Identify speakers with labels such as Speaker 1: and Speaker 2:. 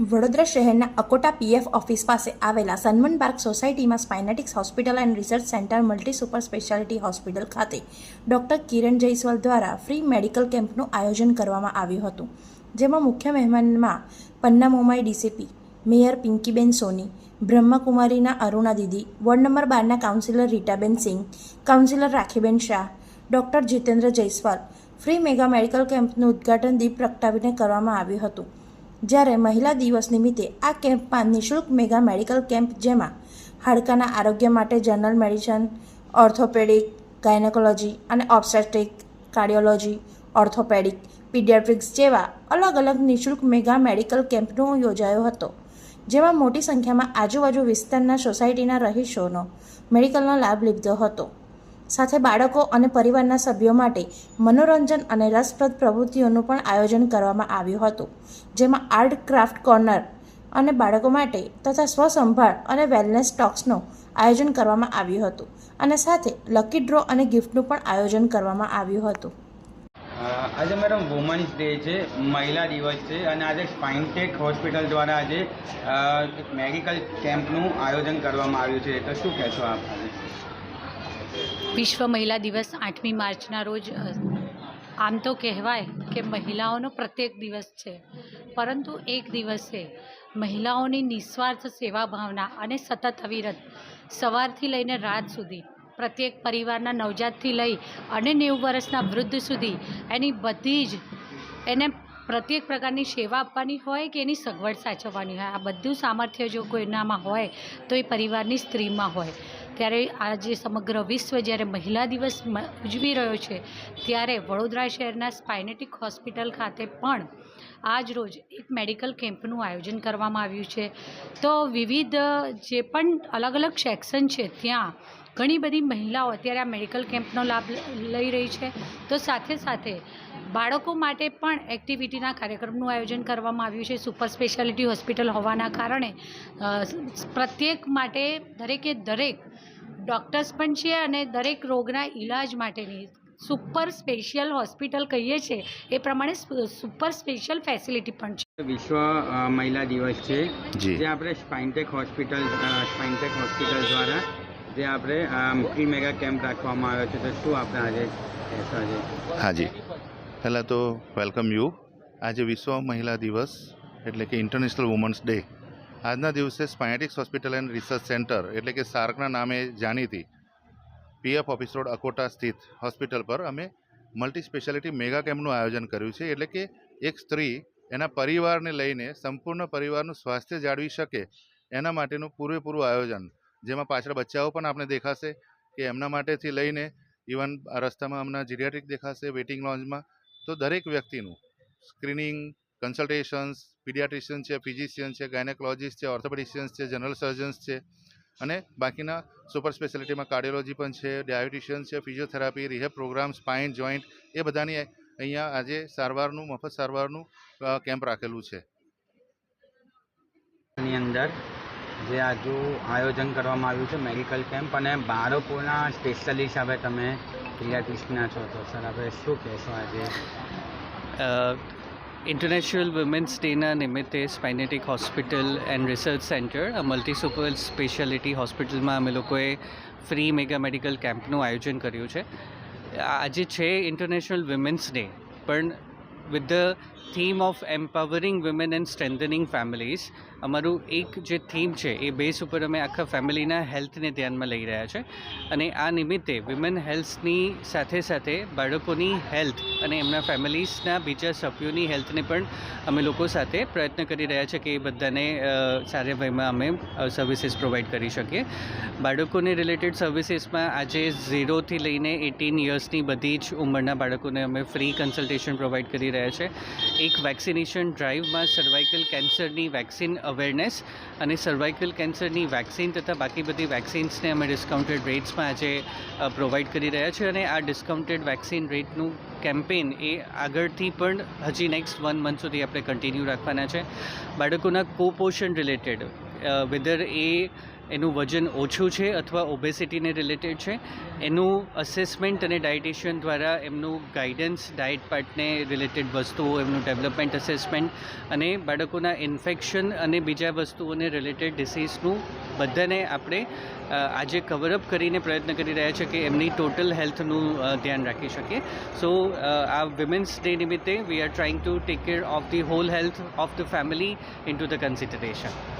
Speaker 1: વડોદરા શહેરના Akota PF office પાસે આવેલા સનમન પાર્ક સોસાયટીમાં Spinetics hospital and research centre multi super speciality hospital ખાતે ડોક્ટર કિરણ જયસ્વાલ દ્વારા ફ્રી મેડિકલ કેમ્પનું આયોજન કરવામાં આવ્યું હતું, જેમાં મુખ્ય મહેમાનમાં Panna Momai D C P, mayor Pinkiben Soni, બ્રહ્મકુમારીના Aruna Didi, ward number બારના councillor Ritaben Singh councillor Rakhiben Shah, doctor Jitendra Jaiswal. Free mega medical કેમ્પનું ઉદ્ઘાટન દીપ પ્રગટાવીને કરવામાં આવ્યું હતું. જ્યારે મહિલા દિવસ નિમિત્તે આ કેમ્પમાં નિઃશુલ્ક મેગા મેડિકલ કેમ્પ જેમાં હાડકાના આરોગ્ય માટે જનરલ મેડિસિન, ઓર્થોપેડિક, ગાયનેકોલોજી અને ઓબ્સ્ટેટ્રિક કાર્ડિયોલોજી, ઓર્થોપેડિક, પીડિયાટ્રિક્સ જેવા અલગ અલગ નિઃશુલ્ક મેગા મેડિકલ કેમ્પનો યોજાયો હતો, જેમાં મોટી સંખ્યામાં આજુબાજુ વિસ્તારના સોસાયટીના રહીશોનો મેડિકલનો લાભ લીધો હતો. સાથે બાળકો અને પરિવારના સભ્યો માટે મનોરંજન અને રસપ્રદ પ્રવૃત્તિઓનું પણ આયોજન કરવામાં આવ્યું હતું, જેમાં આર્ટ ક્રાફ્ટ કોર્નર અને બાળકો માટે તથા સ્વસંભાળ અને વેલનેસ ટોક્સનું આયોજન કરવામાં આવ્યું હતું અને સાથે લકી ડ્રો અને ગિફ્ટનું પણ આયોજન કરવામાં આવ્યું હતું.
Speaker 2: આજે મેડમ વુમન્સ ડે છે, મહિલા દિવસ છે અને આજે સ્પાઇનટેક હોસ્પિટલ દ્વારા આજે મેડિકલ કેમ્પનું આયોજન કરવામાં આવ્યું છે. તો શું કહેશો આપ?
Speaker 3: વિશ્વ મહિલા દિવસ આઠમી માર્ચના રોજ આમ તો કહેવાય કે મહિલાઓનો પ્રત્યેક દિવસ છે. પરંતુ એક દિવસે મહિલાઓની નિસ્વાર્થ સેવા ભાવના અને સતત અવિરત સવારથી લઈને રાત સુધી, પ્રત્યેક પરિવારના નવજાતથી લઈ અને નેવું વર્ષના વૃદ્ધ સુધી, એની બધી જ, એને પ્રત્યેક પ્રકારની સેવા આપવાની હોય કે એની સગવડ સાચવવાની હોય, આ બધું સામર્થ્ય જો કોઈનામાં હોય તો એ પરિવારની સ્ત્રીમાં હોય. ત્યારે આજે સમગ્ર વિશ્વ જ્યારે મહિલા દિવસ ઉજવી રહ્યો છે, ત્યારે વડોદરા શહેરના સ્પાઇનેટિક હોસ્પિટલ ખાતે પણ આજ રોજ એક મેડિકલ કેમ્પનું આયોજન કરવામાં આવ્યું છે. તો વિવિધ જે પણ અલગ અલગ સેક્શન છે, ત્યાં ઘણી બધી મહિલાઓ અત્યારે આ મેડિકલ કેમ્પનો લાભ લઈ રહી છે. તો સાથે સાથે બાળકો માટે પણ એક્ટિવિટીના કાર્યક્રમનું આયોજન કરવામાં આવ્યું છે. સુપર સ્પેશિયાલિટી હોસ્પિટલ હોવાના કારણે પ્રત્યેક માટે દરેકે દરેક ડૉક્ટર્સ પણ છે અને દરેક રોગના ઈલાજ માટેની સુપર સ્પેશિયલ હોસ્પિટલ કહીએ છીએ એ પ્રમાણે સ્પ- સુપર સ્પેશિયલ ફેસિલિટી પણ છે.
Speaker 2: વિશ્વ મહિલા દિવસ છે
Speaker 4: જે.
Speaker 2: આપણે સ્પાઇનટેક હોસ્પિટલ સ્પાઇનટેક હોસ્પિટલ દ્વારા જે આપણે પ્રી મેગા કેમ્પ રાખવામાં આવ્યો છે તો શું આપણે આજે આજે આજે?
Speaker 4: હાજી. પહેલાં તો વેલકમ યુ. આજે વિશ્વ મહિલા દિવસ એટલે કે ઇન્ટરનેશનલ વુમન્સ ડે આજના દિવસે Spinetics hospital and research centre, એટલે કે સાર્કના નામે જાણીતી પીએફ ઓફિસ રોડ અકોટા સ્થિત હોસ્પિટલ પર અમે મલ્ટી સ્પેશિયાલિટી મેગા કેમ્પનું આયોજન કર્યું છે, એટલે કે એક સ્ત્રી એના પરિવારને લઈને સંપૂર્ણ પરિવારનું સ્વાસ્થ્ય જાળવી શકે એના માટેનું પૂરેપૂરું આયોજન, જેમાં પાછળ બચ્ચાઓ પણ આપણે દેખાશે કે એમના માટેથી લઈને ઇવન રસ્તામાં હમણાં જીરિયાટ્રિક દેખાશે, વેઇટિંગ લોન્જમાં, તો દરેક વ્યક્તિનું સ્ક્રીનિંગ કન્સલ્ટેશન્સ પીડિયાટ્રિશિયન છે ફિઝિશિયન છે ગાયનેકોલોજીસ્ટ છે ઓર્થોપેડિશિયન્સ છે જનરલ સર્જન્સ છે અને બાકીના સુપર સ્પેશિયાલિટીમાં કાર્ડિયોલોજી પણ છે ડાયાબિટિશિયન છે physiotherapy rehab programme spine joint એ બધાની અહીંયા આજે સારવારનું મફત સારવારનું કેમ્પ રાખેલું છે.
Speaker 2: ની અંદર જે આજુ આયોજન કરવામાં આવ્યું છે મેડિકલ કેમ્પ અને બાળકોના સ્પેશિયાલિસ્ટ હવે તમે પીડિયાટ્રિસ્ટના છો તો સર આપણે શું કહેશો આજે?
Speaker 5: ઇન્ટરનેશનલ વુમેન્સ ડેના નિમિત્તે Spinetic hospital and research centre આ મલ્ટી સુપર સ્પેશિયાલિટી હોસ્પિટલમાં અમે લોકોએ ફ્રી મેગા મેડિકલ કેમ્પનું આયોજન કર્યું છે. આજે છે ઇન્ટરનેશનલ વિમેન્સ ડે પણ with the theme of empowering women and strengthening families અમારું એક જે થીમ છે, એ બેઝ ઉપર અમે આખા ફેમિલીના હેલ્થને ધ્યાનમાં લઈ રહ્યા છે. અને આ નિમિત્તે વિમેન હેલ્થની સાથે સાથે બાળકોની હેલ્થ અને એમના ફેમિલીઝના બીજા સભ્યોની હેલ્થને પણ અમે લોકો સાથે પ્રયત્ન કરી રહ્યા છે કે એ બધાને સારા વયમાં અમે સર્વિસીસ પ્રોવાઈડ કરી શકીએ. બાળકોને રિલેટેડ સર્વિસીસમાં આજે ઝીરોથી લઈને એટીન યર્સની બધી જ ઉંમરના બાળકોને અમે ફ્રી કન્સલ્ટેશન પ્રોવાઈડ કરી રહ્યા છે. એક વેક્સિનેશન ડ્રાઈવમાં સર્વાઇકલ કેન્સરની વેક્સિન અવેરનેસ અને સર્વાઇકલ કેન્સરની વેક્સિન તથા બાકી બધી વેક્સિન્સને અમે ડિસ્કાઉન્ટેડ રેટ્સમાં આજે પ્રોવાઈડ કરી રહ્યા છીએ અને આ ડિસ્કાઉન્ટેડ વેક્સિન રેટનું કેમ્પેન એ આગળથી પણ હજી નેક્સ્ટ વન મંથ સુધી આપણે કન્ટિન્યુ રાખવાના છે. બાળકોના કુપોષણ રિલેટેડ વેધર એ એનું વજન ઓછું છે અથવા ઓબેસિટીને રિલેટેડ છે, એનું અસેસમેન્ટ અને ડાયટિશિયન દ્વારા એમનું ગાઈડન્સ ડાયટ પાર્ટને રિલેટેડ વસ્તુઓ, એમનું ડેવલપમેન્ટ અસેસમેન્ટ અને બાળકોના ઇન્ફેક્શન અને બીજા વસ્તુઓને રિલેટેડ ડિસીઝનું બધાને આપણે આજે કવરઅપ કરીને પ્રયત્ન કરી રહ્યા છે કે એમની ટોટલ હેલ્થનું ધ્યાન રાખી શકીએ. સો આ વિમેન્સ ડે નિમિત્તે we are trying to take care of the whole health of the family into the consideration